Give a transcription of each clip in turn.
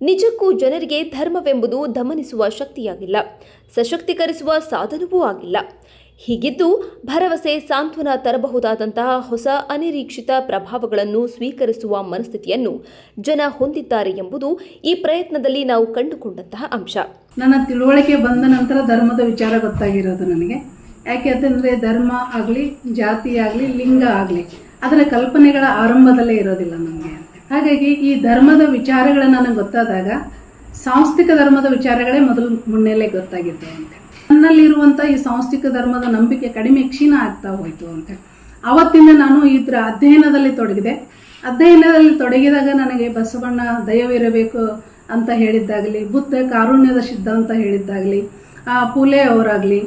ನಿಜಕ್ಕೂ ಜನರಿಗೆ ಧರ್ಮವೆಂಬುದು ದಮನಿಸುವ ಶಕ್ತಿಯಾಗಿಲ್ಲ, ಸಶಕ್ತೀಕರಿಸುವ ಸಾಧನವೂ ಆಗಿಲ್ಲ. ಹೀಗಿದ್ದು ಭರವಸೆ ಸಾಂತ್ವನ ತರಬಹುದಾದಂತಹ ಹೊಸ ಅನಿರೀಕ್ಷಿತ ಪ್ರಭಾವಗಳನ್ನು ಸ್ವೀಕರಿಸುವ ಮನಸ್ಥಿತಿಯನ್ನು ಜನ ಹೊಂದಿದ್ದಾರೆ ಎಂಬುದು ಈ ಪ್ರಯತ್ನದಲ್ಲಿ ನಾವು ಕಂಡುಕೊಂಡಂತಹ ಅಂಶ. ನನ್ನ ತಿಳುವಳಿಕೆ ಬಂದ ನಂತರ ಧರ್ಮದ ವಿಚಾರ ಗೊತ್ತಾಗಿರೋದು ನನಗೆ. ಯಾಕೆ ಅಂತಂದರೆ ಧರ್ಮ ಆಗಲಿ, ಜಾತಿ ಆಗಲಿ, ಲಿಂಗ ಆಗಲಿ, ಅದರ ಕಲ್ಪನೆಗಳ ಆರಂಭದಲ್ಲೇ ಇರೋದಿಲ್ಲ ನಮಗೆ. ಹಾಗಾಗಿ ಈ ಧರ್ಮದ ವಿಚಾರಗಳನ್ನು ನನಗೆ ಗೊತ್ತಾದಾಗ ಸಾಂಸ್ಥಿಕ ಧರ್ಮದ ವಿಚಾರಗಳೇ ಮೊದಲು ಮುನ್ನೆಲೆ ಗೊತ್ತಾಗಿತ್ತು ಅಂತ. ನನ್ನಲ್ಲಿರುವಂಥ ಈ ಸಾಂಸ್ಥಿಕ ಧರ್ಮದ ನಂಬಿಕೆ ಕಡಿಮೆ ಕ್ಷೀಣ ಆಗ್ತಾ ಹೋಯಿತು ಅಂತ. ಅವತ್ತಿಂದ ನಾನು ಇದರ ಅಧ್ಯಯನದಲ್ಲಿ ತೊಡಗಿದೆ ಅಧ್ಯಯನದಲ್ಲಿ ತೊಡಗಿದಾಗ ನನಗೆ ಬಸವಣ್ಣ ದಯವಿರಬೇಕು ಅಂತ ಹೇಳಿದ್ದಾಗಲಿ, ಬುದ್ಧ ಕಾರುಣ್ಯದ ಸಿದ್ಧಾಂತ ಹೇಳಿದ್ದಾಗಲಿ ಪುಲೆ ಅವರಾಗಲಿ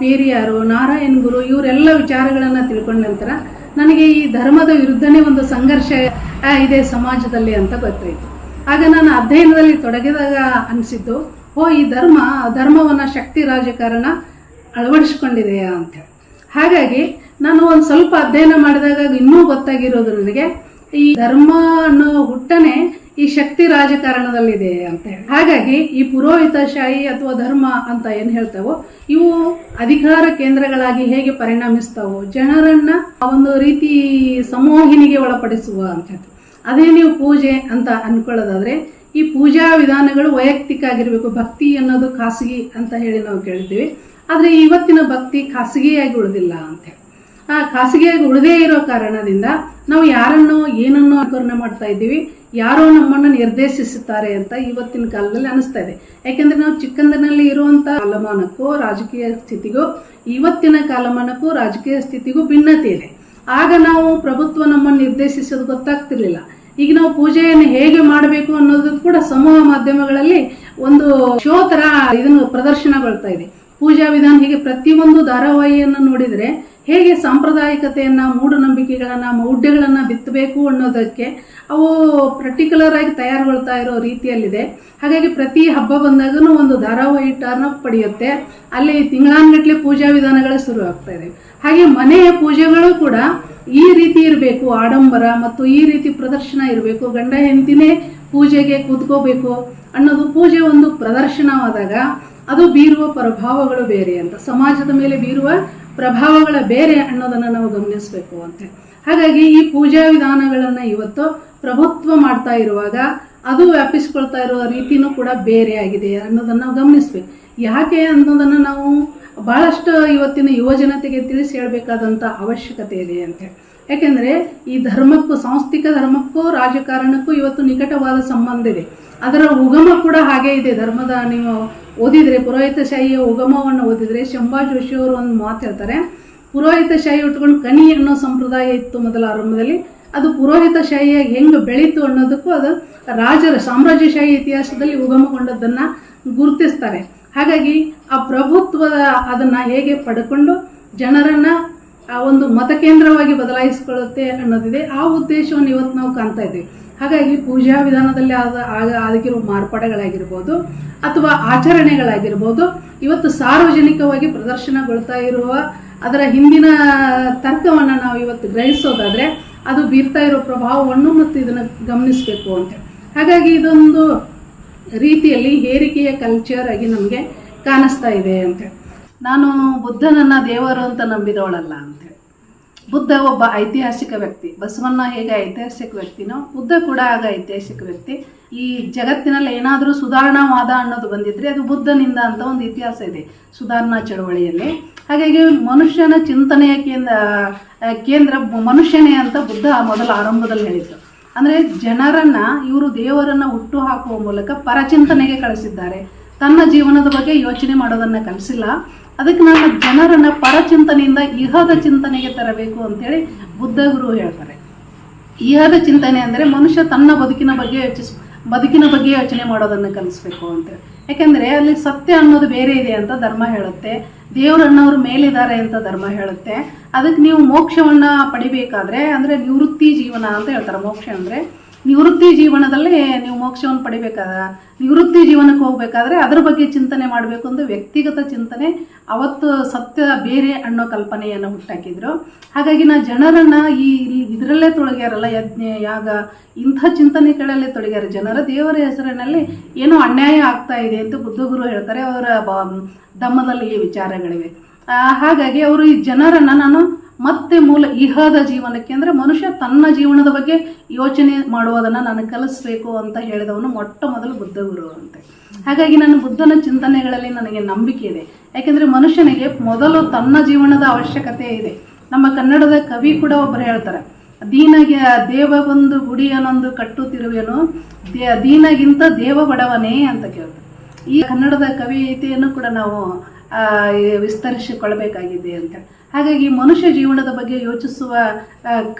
ಪೇರಿಯಾರು, ನಾರಾಯಣ್ ಗುರು, ಇವರೆಲ್ಲ ವಿಚಾರಗಳನ್ನು ತಿಳ್ಕೊಂಡ ನಂತರ ನನಗೆ ಈ ಧರ್ಮದ ವಿರುದ್ಧನೇ ಒಂದು ಸಂಘರ್ಷ ಇದೆ ಸಮಾಜದಲ್ಲಿ ಅಂತ ಗೊತ್ತಾಯಿತು. ಆಗ ನಾನು ಅಧ್ಯಯನದಲ್ಲಿ ತೊಡಗಿದಾಗ ಅನಿಸಿದ್ದು, ಓ, ಈ ಧರ್ಮ, ಧರ್ಮವನ್ನು ಶಕ್ತಿ ರಾಜಕಾರಣ ಅಳವಡಿಸ್ಕೊಂಡಿದೆಯಾ ಅಂತ. ಹಾಗಾಗಿ ನಾನು ಒಂದು ಸ್ವಲ್ಪ ಅಧ್ಯಯನ ಮಾಡಿದಾಗ ಇನ್ನೂ ಗೊತ್ತಾಗಿರೋದು ನನಗೆ, ಈ ಧರ್ಮ ಅನ್ನೋ ಹುಟ್ಟನೆ ಈ ಶಕ್ತಿ ರಾಜಕಾರಣದಲ್ಲಿದೆ ಅಂತ ಹೇಳಿ. ಹಾಗಾಗಿ ಈ ಪುರೋಹಿತಶಾಹಿ ಅಥವಾ ಧರ್ಮ ಅಂತ ಏನು ಹೇಳ್ತಾವೋ, ಇವು ಅಧಿಕಾರ ಕೇಂದ್ರಗಳಾಗಿ ಹೇಗೆ ಪರಿಣಮಿಸ್ತಾವೋ, ಜನರನ್ನ ಒಂದು ರೀತಿ ಸಮೋಹಿನಿಗೆ ಒಳಪಡಿಸುವ ಅಂತ ಹೇಳ್ತಾರೆ. ಅದೇ ನೀವು ಪೂಜೆ ಅಂತ ಅನ್ಕೊಳ್ಳೋದಾದ್ರೆ, ಈ ಪೂಜಾ ವಿಧಾನಗಳು ವೈಯಕ್ತಿಕ ಆಗಿರಬೇಕು, ಭಕ್ತಿ ಅನ್ನೋದು ಖಾಸಗಿ ಅಂತ ಹೇಳಿ ನಾವು ಕೇಳ್ತೀವಿ. ಆದರೆ ಇವತ್ತಿನ ಭಕ್ತಿ ಖಾಸಗಿಯಾಗಿ ಉಳಿದಿಲ್ಲ ಅಂತ ಹೇಳಿ. ಆ ಖಾಸಗಿಯಾಗಿ ಉಳದೇ ಇರೋ ಕಾರಣದಿಂದ ನಾವು ಯಾರನ್ನೋ ಏನನ್ನೋ ಅನುಕರಣೆ ಮಾಡ್ತಾ ಇದ್ದೀವಿ. ಯಾರೋ ನಮ್ಮನ್ನು ನಿರ್ದೇಶಿಸುತ್ತಾರೆ ಅಂತ ಇವತ್ತಿನ ಕಾಲದಲ್ಲಿ ಅನಿಸ್ತಾ ಇದೆ. ಯಾಕೆಂದ್ರೆ ನಾವು ಚಿಕ್ಕಂದಿನಲ್ಲಿ ಇರುವಂತಹ ಕಾಲಮಾನಕ್ಕೂ, ರಾಜಕೀಯ ಸ್ಥಿತಿಗೂ, ಇವತ್ತಿನ ಕಾಲಮಾನಕ್ಕೂ, ರಾಜಕೀಯ ಸ್ಥಿತಿಗೂ ಭಿನ್ನತೆ ಇದೆ. ಆಗ ನಾವು ಪ್ರಭುತ್ವ ನಮ್ಮನ್ನು ನಿರ್ದೇಶಿಸೋದು ಗೊತ್ತಾಗ್ತಿರ್ಲಿಲ್ಲ. ಈಗ ನಾವು ಪೂಜೆಯನ್ನು ಹೇಗೆ ಮಾಡಬೇಕು ಅನ್ನೋದು ಕೂಡ ಸಮೂಹ ಮಾಧ್ಯಮಗಳಲ್ಲಿ ಒಂದು ಶೋ ತರ ಇದನ್ನು ಪ್ರದರ್ಶನಗೊಳ್ತಾ ಇದೆ. ಪೂಜಾ ವಿಧಾನ ಹೀಗೆ ಪ್ರತಿಯೊಂದು ಧಾರಾವಾಹಿಯನ್ನು ನೋಡಿದರೆ ಹೇಗೆ ಸಾಂಪ್ರದಾಯಿಕತೆಯನ್ನ, ಮೂಢನಂಬಿಕೆಗಳನ್ನ, ಮೌಢ್ಯಗಳನ್ನ ಬಿತ್ತಬೇಕು ಅನ್ನೋದಕ್ಕೆ ಅವು ಪರ್ಟಿಕ್ಯುಲರ್ ಆಗಿ ತಯಾರುಗೊಳ್ತಾ ಇರೋ ರೀತಿಯಲ್ಲಿದೆ. ಹಾಗಾಗಿ ಪ್ರತಿ ಹಬ್ಬ ಬಂದಾಗೂ ಒಂದು ಧಾರಾವಾಹಿ ಟರ್ನ್ ಪಡೆಯುತ್ತೆ. ಅಲ್ಲಿ ತಿಂಗಳಾನ್ಗಟ್ಲೆ ಪೂಜಾ ವಿಧಾನಗಳೇ ಶುರು ಆಗ್ತಾ ಇದೆ. ಹಾಗೆ ಮನೆಯ ಪೂಜೆಗಳು ಕೂಡ ಈ ರೀತಿ ಇರಬೇಕು. ಆಡಂಬರ ಮತ್ತು ಈ ರೀತಿ ಪ್ರದರ್ಶನ ಇರಬೇಕು. ಗಂಡ ಹೆಂಡತಿನೇ ಪೂಜೆಗೆ ಕೂತ್ಕೋಬೇಕು ಅನ್ನೋದು ಪೂಜೆ ಒಂದು ಪ್ರದರ್ಶನವಾದಾಗ ಅದು ಬೀರುವ ಪ್ರಭಾವಗಳು ಬೇರೆ ಅಂತ. ಸಮಾಜದ ಮೇಲೆ ಬೀರುವ ಪ್ರಭಾವಗಳ ಬೇರೆ ಅನ್ನೋದನ್ನ ನಾವು ಗಮನಿಸಬೇಕು ಅಂತ. ಹಾಗಾಗಿ ಈ ಪೂಜಾ ವಿಧಾನಗಳನ್ನ ಇವತ್ತು ಪ್ರಭುತ್ವ ಮಾಡ್ತಾ ಇರುವಾಗ ಅದು ವ್ಯಾಪಿಸ್ಕೊಳ್ತಾ ಇರೋ ರೀತಿನೂ ಕೂಡ ಬೇರೆ ಆಗಿದೆ ಅನ್ನೋದನ್ನ ನಾವು ಗಮನಿಸ್ಬೇಕು. ಯಾಕೆ ಅನ್ನೋದನ್ನ ನಾವು ಬಹಳಷ್ಟು ಇವತ್ತಿನ ಯುವಜನತೆಗೆ ತಿಳಿಸಿ ಹೇಳಬೇಕಾದಂಥ ಅವಶ್ಯಕತೆ ಇದೆ ಅಂತೇಳಿ ಯಾಕೆಂದ್ರೆ ಈ ಧರ್ಮಕ್ಕೂ, ಸಾಂಸ್ಥಿಕ ಧರ್ಮಕ್ಕೂ, ರಾಜಕಾರಣಕ್ಕೂ ಇವತ್ತು ನಿಕಟವಾದ ಸಂಬಂಧ ಇದೆ. ಅದರ ಉಗಮ ಕೂಡ ಹಾಗೆ ಇದೆ. ಧರ್ಮದ ನೀವು ಓದಿದ್ರೆ ಪುರೋಹಿತಶಾಹಿಯ ಉಗಮವನ್ನು ಓದಿದ್ರೆ ಶಂಭಾ ಜೋಶಿ ಅವರು ಒಂದು ಮಾತು ಹೇಳ್ತಾರೆ. ಪುರೋಹಿತಶಾಹಿ ಉಟ್ಕೊಂಡು ಕಣಿ ಅನ್ನೋ ಸಂಪ್ರದಾಯ ಇತ್ತು ಮೊದಲ ಆರಂಭದಲ್ಲಿ. ಅದು ಪುರೋಹಿತಶಾಹಿಯಾಗಿ ಹೆಂಗೆ ಬೆಳೀತು ಅನ್ನೋದಕ್ಕೂ ಅದು ರಾಜರ ಸಾಮ್ರಾಜ್ಯಶಾಹಿ ಇತಿಹಾಸದಲ್ಲಿ ಉಗಮಗೊಂಡದ್ದನ್ನ ಗುರುತಿಸ್ತಾರೆ. ಹಾಗಾಗಿ ಆ ಪ್ರಭುತ್ವದ ಅದನ್ನ ಹೇಗೆ ಪಡ್ಕೊಂಡು ಜನರನ್ನ ಆ ಒಂದು ಮತಕೇಂದ್ರವಾಗಿ ಬದಲಾಯಿಸಿಕೊಳ್ಳುತ್ತೆ ಅನ್ನೋದಿದೆ. ಆ ಉದ್ದೇಶವನ್ನು ಇವತ್ತು ನಾವು ಕಾಣ್ತಾ ಇದ್ದೀವಿ. ಹಾಗಾಗಿ ಪೂಜಾ ವಿಧಾನದಲ್ಲಿ ಆದ ಆಗ ಆಗಿರೋ ಮಾರ್ಪಾಡುಗಳಾಗಿರ್ಬೋದು ಅಥವಾ ಆಚರಣೆಗಳಾಗಿರ್ಬೋದು ಇವತ್ತು ಸಾರ್ವಜನಿಕವಾಗಿ ಪ್ರದರ್ಶನಗೊಳ್ತಾ ಇರುವ ಅದರ ಹಿಂದಿನ ತರ್ಕವನ್ನು ನಾವು ಇವತ್ತು ಗ್ರಹಿಸೋದಾದರೆ ಅದು ಬೀರ್ತಾ ಇರೋ ಪ್ರಭಾವವನ್ನು ಮತ್ತು ಇದನ್ನು ಗಮನಿಸಬೇಕು ಅಂತ. ಹಾಗಾಗಿ ಇದೊಂದು ರೀತಿಯಲ್ಲಿ ಹೇರಿಕೆಯ ಕಲ್ಚರ್ ಆಗಿ ನಮಗೆ ಕಾಣಿಸ್ತಾ ಇದೆ ಅಂತ. ನಾನು ಬುದ್ಧನನ್ನ ದೇವರು ಅಂತ ನಂಬಿದವಳಲ್ಲ ಅಂತ. ಬುದ್ಧ ಒಬ್ಬ ಐತಿಹಾಸಿಕ ವ್ಯಕ್ತಿ. ಬಸವಣ್ಣ ಹೇಗೆ ಐತಿಹಾಸಿಕ ವ್ಯಕ್ತಿನೋ, ಬುದ್ಧ ಕೂಡ ಆಗ ಐತಿಹಾಸಿಕ ವ್ಯಕ್ತಿ. ಈ ಜಗತ್ತಿನಲ್ಲಿ ಏನಾದರೂ ಸುಧಾರಣಾವಾದ ಅನ್ನೋದು ಬಂದಿದ್ರೆ ಅದು ಬುದ್ಧನಿಂದ ಅಂತ ಒಂದು ಇತಿಹಾಸ ಇದೆ, ಸುಧಾರಣಾ ಚಳವಳಿಯಲ್ಲಿ. ಹಾಗಾಗಿ ಮನುಷ್ಯನ ಚಿಂತನೆಯ ಕೇಂದ್ರ ಕೇಂದ್ರ ಮನುಷ್ಯನೇ ಅಂತ ಬುದ್ಧ ಮೊದಲ ಆರಂಭದಲ್ಲಿ ಹೇಳಿದ್ರು ಅಂದರೆ ಜನರನ್ನ, ಇವರು ದೇವರನ್ನ ಹುಟ್ಟು ಹಾಕುವ ಮೂಲಕ ಪರಚಿಂತನೆಗೆ ಕಳಿಸಿದ್ದಾರೆ. ತನ್ನ ಜೀವನದ ಬಗ್ಗೆ ಯೋಚನೆ ಮಾಡೋದನ್ನ ಕಲಿಸಿಲ್ಲ. ಅದಕ್ಕೆ ನಾನು ಜನರನ್ನ ಪರಚಿಂತನೆಯಿಂದ ಇಹದ ಚಿಂತನೆಗೆ ತರಬೇಕು ಅಂತೇಳಿ ಬುದ್ಧ ಗುರು ಹೇಳ್ತಾರೆ. ಇಹದ ಚಿಂತನೆ ಅಂದರೆ ಮನುಷ್ಯ ತನ್ನ ಬದುಕಿನ ಬಗ್ಗೆ ಯೋಚಿಸ್, ಬದುಕಿನ ಬಗ್ಗೆ ಯೋಚನೆ ಮಾಡೋದನ್ನು ಕಲಿಸ್ಬೇಕು ಅಂತೇಳಿ ಯಾಕೆಂದರೆ ಅಲ್ಲಿ ಸತ್ಯ ಅನ್ನೋದು ಬೇರೆ ಇದೆ ಅಂತ ಧರ್ಮ ಹೇಳುತ್ತೆ. ದೇವರನ್ನವರು ಮೇಲಿದ್ದಾರೆ ಅಂತ ಧರ್ಮ ಹೇಳುತ್ತೆ. ಅದಕ್ಕೆ ನೀವು ಮೋಕ್ಷವನ್ನ ಪಡಿಬೇಕಾದ್ರೆ ಅಂದರೆ ನಿವೃತ್ತಿ ಜೀವನ ಅಂತ ಹೇಳ್ತಾರೆ. ಮೋಕ್ಷ ಅಂದರೆ ನಿವೃತ್ತಿ ಜೀವನದಲ್ಲಿ ನೀವು ಮೋಕ್ಷವನ್ನು ಪಡಿಬೇಕಾದ, ನಿವೃತ್ತಿ ಜೀವನಕ್ಕೆ ಹೋಗ್ಬೇಕಾದ್ರೆ ಅದ್ರ ಬಗ್ಗೆ ಚಿಂತನೆ ಮಾಡಬೇಕು ಅಂತ ವ್ಯಕ್ತಿಗತ ಚಿಂತನೆ, ಅವತ್ತು ಸತ್ಯ ಬೇರೆ ಅನ್ನೋ ಕಲ್ಪನೆಯನ್ನು ಹುಟ್ಟಾಕಿದ್ರು. ಹಾಗಾಗಿ ನಾ ಜನರನ್ನ ಈ ಇದರಲ್ಲೇ ತೊಡಗ್ಯಾರಲ್ಲ ಯಜ್ಞ, ಯಾಗ, ಇಂಥ ಚಿಂತನೆಗಳಲ್ಲೇ ತೊಡಗ್ಯಾರ ಜನರ ದೇವರ ಹೆಸರಿನಲ್ಲಿ ಏನೋ ಅನ್ಯಾಯ ಆಗ್ತಾ ಇದೆ ಅಂತ ಬುದ್ಧಗುರು ಹೇಳ್ತಾರೆ, ಅವರ ಬ- ಧಮ್ಮದಲ್ಲಿ ಈ ವಿಚಾರಗಳಿವೆ ಹಾಗಾಗಿ ಅವರು ಈ ಜನರನ್ನ ನಾನು ಮತ್ತೆ ಮೂಲ ಇಹದ ಜೀವನಕ್ಕೆ ಅಂದರೆ ಮನುಷ್ಯ ತನ್ನ ಜೀವನದ ಬಗ್ಗೆ ಯೋಚನೆ ಮಾಡುವುದನ್ನು ನಾನು ಕಲಿಸ್ಬೇಕು ಅಂತ ಹೇಳಿದವನು ಮೊಟ್ಟ ಮೊದಲು ಬುದ್ಧ ಗುರು ಅಂತ. ಹಾಗಾಗಿ ನನ್ನ ಬುದ್ಧನ ಚಿಂತನೆಗಳಲ್ಲಿ ನನಗೆ ನಂಬಿಕೆ ಇದೆ. ಯಾಕೆಂದರೆ ಮನುಷ್ಯನಿಗೆ ಮೊದಲು ತನ್ನ ಜೀವನದ ಅವಶ್ಯಕತೆ ಇದೆ. ನಮ್ಮ ಕನ್ನಡದ ಕವಿ ಕೂಡ ಒಬ್ಬರು ಹೇಳ್ತಾರೆ, ದೀನಗೆ ದೇವ ಒಂದು ಗುಡಿಯನೊಂದು ಕಟ್ಟುತ್ತಿರುವೆನು, ದೇ- ದೀನಗಿಂತ ದೇವ ಬಡವನೇ ಅಂತ ಕೇಳ್ತಾರೆ. ಈ ಕನ್ನಡದ ಕವಿತೆಯನ್ನು ಕೂಡ ನಾವು ವಿಸ್ತರಿಸಿಕೊಳ್ಬೇಕಾಗಿದೆ ಅಂತ. ಹಾಗಾಗಿ ಮನುಷ್ಯ ಜೀವನದ ಬಗ್ಗೆ ಯೋಚಿಸುವ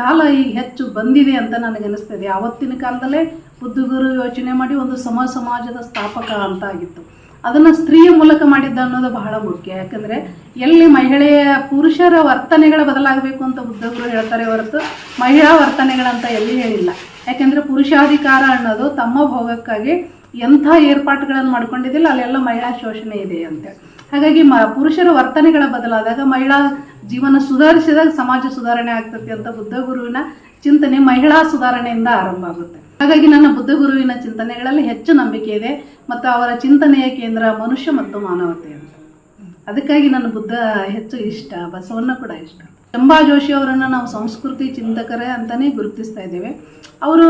ಕಾಲ ಈ ಹೆಚ್ಚು ಬಂದಿದೆ ಅಂತ ನನಗೆ ಅನಿಸ್ತದೆ. ಆವತ್ತಿನ ಕಾಲದಲ್ಲೇ ಬುದ್ಧಗುರು ಯೋಚನೆ ಮಾಡಿ ಒಂದು ಸಮ ಸಮಾಜದ ಸ್ಥಾಪಕ ಅಂತ ಆಗಿತ್ತು ಅದನ್ನು ಸ್ತ್ರೀಯ ಮೂಲಕ ಮಾಡಿದ್ದ ಅನ್ನೋದು ಬಹಳ ಮುಖ್ಯ. ಯಾಕಂದರೆ ಎಲ್ಲಿ ಮಹಿಳೆಯ ಪುರುಷರ ವರ್ತನೆಗಳ ಬದಲಾಗಬೇಕು ಅಂತ ಬುದ್ಧಗುರು ಹೇಳ್ತಾರೆ ಹೊರತು ಮಹಿಳಾ ವರ್ತನೆಗಳಂತ ಎಲ್ಲಿ ಹೇಳಿಲ್ಲ. ಯಾಕೆಂದರೆ ಪುರುಷಾಧಿಕಾರ ಅನ್ನೋದು ತಮ್ಮ ಭೋಗಕ್ಕಾಗಿ ಎಂಥ ಏರ್ಪಾಟುಗಳನ್ನು ಮಾಡ್ಕೊಂಡಿದ್ದಿಲ್ಲ, ಅಲ್ಲೆಲ್ಲ ಮಹಿಳಾ ಶೋಷಣೆ ಇದೆ ಅಂತ. ಹಾಗಾಗಿ ಮ, ಪುರುಷರ ವರ್ತನೆಗಳ ಬದಲಾದಾಗ ಮಹಿಳಾ ಜೀವನ ಸುಧಾರಿಸಿದಾಗ ಸಮಾಜ ಸುಧಾರಣೆ ಆಗ್ತದೆ ಅಂತ ಬುದ್ಧ ಗುರುವಿನ ಚಿಂತನೆ ಮಹಿಳಾ ಸುಧಾರಣೆಯಿಂದ ಆರಂಭ ಆಗುತ್ತೆ. ಹಾಗಾಗಿ ನನ್ನ ಬುದ್ಧ ಗುರುವಿನ ಚಿಂತನೆಗಳಲ್ಲಿ ಹೆಚ್ಚು ನಂಬಿಕೆ ಇದೆ ಮತ್ತು ಅವರ ಚಿಂತನೆಯ ಕೇಂದ್ರ ಮನುಷ್ಯ ಮತ್ತು ಮಾನವತೆ ಅಂತ. ಅದಕ್ಕಾಗಿ ನನ್ನ ಬುದ್ಧ ಹೆಚ್ಚು ಇಷ್ಟ, ಬಸವಣ್ಣ ಕೂಡ ಇಷ್ಟ. ಚಂಬಾ ಜೋಶಿ ಅವರನ್ನು ನಾವು ಸಂಸ್ಕೃತಿ ಚಿಂತಕರೇ ಅಂತಲೇ ಗುರುತಿಸ್ತಾ ಇದ್ದೇವೆ. ಅವರು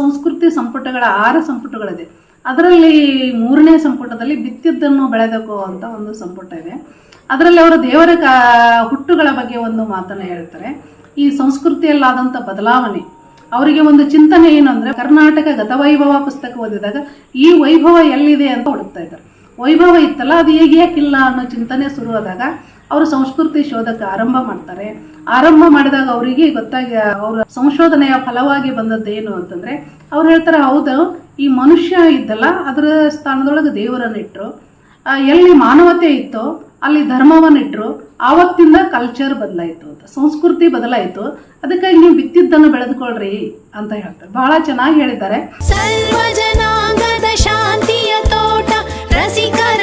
ಸಂಸ್ಕೃತಿ ಸಂಪುಟಗಳ ಆರು ಸಂಪುಟಗಳಿದೆ. ಅದರಲ್ಲಿ ಮೂರನೇ ಸಂಪುಟದಲ್ಲಿ ಬಿತ್ತಿದ್ದನ್ನು ಬೆಳೆದಕೋ ಅಂತ ಒಂದು ಸಂಪುಟ ಇದೆ. ಅದರಲ್ಲಿ ಅವರು ದೇವರ ಕಾ, ಹುಟ್ಟುಗಳ ಬಗ್ಗೆ ಒಂದು ಮಾತನ್ನು ಹೇಳ್ತಾರೆ. ಈ ಸಂಸ್ಕೃತಿಯಲ್ಲಾದಂಥ ಬದಲಾವಣೆ. ಅವರಿಗೆ ಒಂದು ಚಿಂತನೆ ಏನು ಅಂದರೆ, ಕರ್ನಾಟಕ ಗತವೈಭವ ಪುಸ್ತಕ ಓದಿದಾಗ ಈ ವೈಭವ ಎಲ್ಲಿದೆ ಅಂತ ಹುಡುಕ್ತಾ ಇದ್ದಾರೆ. ವೈಭವ ಇತ್ತಲ್ಲ, ಅದು ಹೇಗೆ ಯಾಕಿಲ್ಲ ಅನ್ನೋ ಚಿಂತನೆ ಶುರುವಾದಾಗ ಅವರು ಸಂಸ್ಕೃತಿ ಶೋಧಕ್ಕೆ ಆರಂಭ ಮಾಡ್ತಾರೆ. ಆರಂಭ ಮಾಡಿದಾಗ ಅವರಿಗೆ ಗೊತ್ತಾಗಿ, ಅವರ ಸಂಶೋಧನೆಯ ಫಲವಾಗಿ ಬಂದದ್ದು ಏನು ಅಂತಂದ್ರೆ, ಅವ್ರು ಹೇಳ್ತಾರೆ, ಹೌದು, ಈ ಮನುಷ್ಯ ಇದ್ದಲ್ಲ, ಅದರ ಸ್ಥಾನದೊಳಗೆ ದೇವರನ್ನಿಟ್ಟರು ಎಲ್ಲಿ ಮಾನವತೆ ಇತ್ತೋ ಅಲ್ಲಿ ಧರ್ಮವನ್ನಿಟ್ರು ಆವತ್ತಿಂದ ಕಲ್ಚರ್ ಬದಲಾಯಿತು ಅಂತ, ಸಂಸ್ಕೃತಿ ಬದಲಾಯಿತು. ಅದಕ್ಕಾಗಿ ನೀವು ಬಿತ್ತಿದ್ದನ್ನು ಬೆಳೆದುಕೊಳ್ಳ್ರಿ ಅಂತ ಹೇಳ್ತಾರೆ. ಬಹಳ ಚೆನ್ನಾಗಿ ಹೇಳಿದ್ದಾರೆ. ಸರ್ವ ಜನಾಂಗದ ಶಾಂತಿಯ ತೋಟ, ರಸಿಕರ